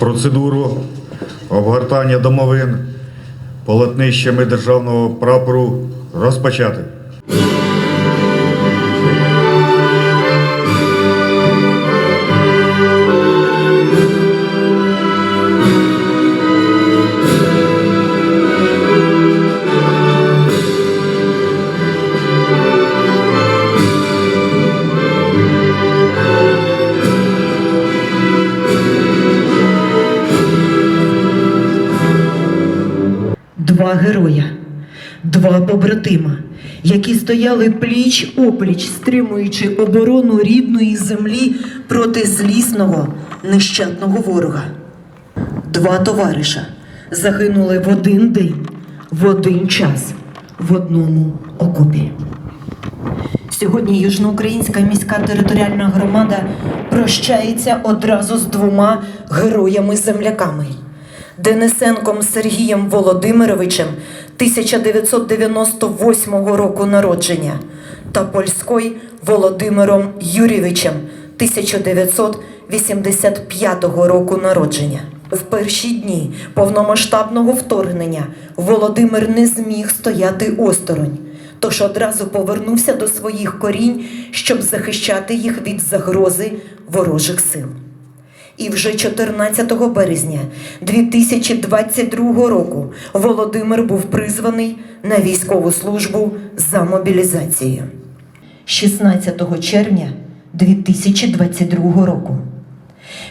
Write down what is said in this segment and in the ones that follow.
процедуру обгортання домовин полотнищами державного прапору розпочати. Два героя, два побратима, які стояли пліч опліч, стримуючи оборону рідної землі проти злісного нещадного ворога. Два товариша загинули в один день, в один час, в одному окопі. Сьогодні Южноукраїнська міська територіальна громада прощається одразу з двома героями-земляками. Денисенком Сергієм Володимировичем 1998 року народження та Польською Володимиром Юрійовичем 1985 року народження. В перші дні повномасштабного вторгнення Володимир не зміг стояти осторонь, тож одразу повернувся до своїх корінь, щоб захищати їх від загрози ворожих сил. І вже 14 березня 2022 року Володимир був призваний на військову службу за мобілізацією. 16 червня 2022 року.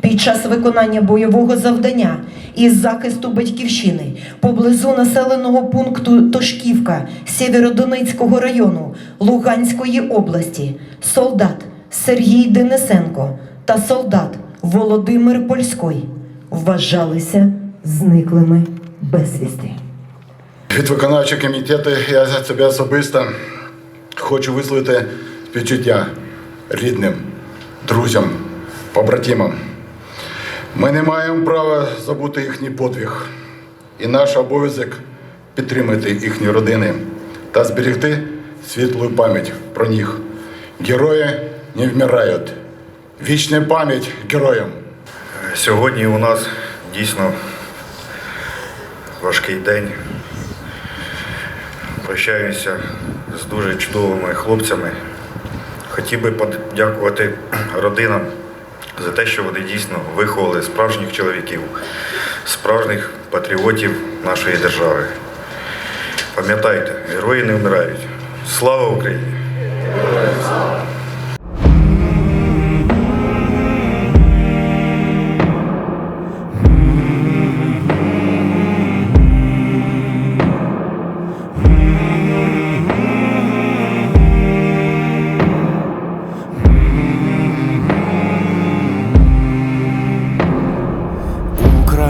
Під час виконання бойового завдання із захисту батьківщини поблизу населеного пункту Тошківка Сєвєродонецького району Луганської області солдат Сергій Денисенко та солдат Володимир Польський вважалися зниклими безвісти. Від виконавчого комітету я за себе особисто хочу висловити співчуття рідним, друзям, побратимам. Ми не маємо права забути їхній подвиг. І наш обов'язок підтримати їхні родини та зберегти світлу пам'ять про них. Герої не вмирають. Вічна пам'ять героям. Сьогодні у нас дійсно важкий день. Прощаюся з дуже чудовими хлопцями. Хотів би подякувати родинам за те, що вони дійсно виховали справжніх чоловіків, справжніх патріотів нашої держави. Пам'ятайте, герої не вмирають. Слава Україні!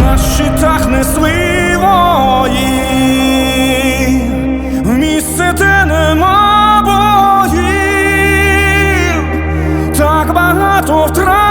на щитах несли вої, в місце, те нема боїв, так багато втрачено,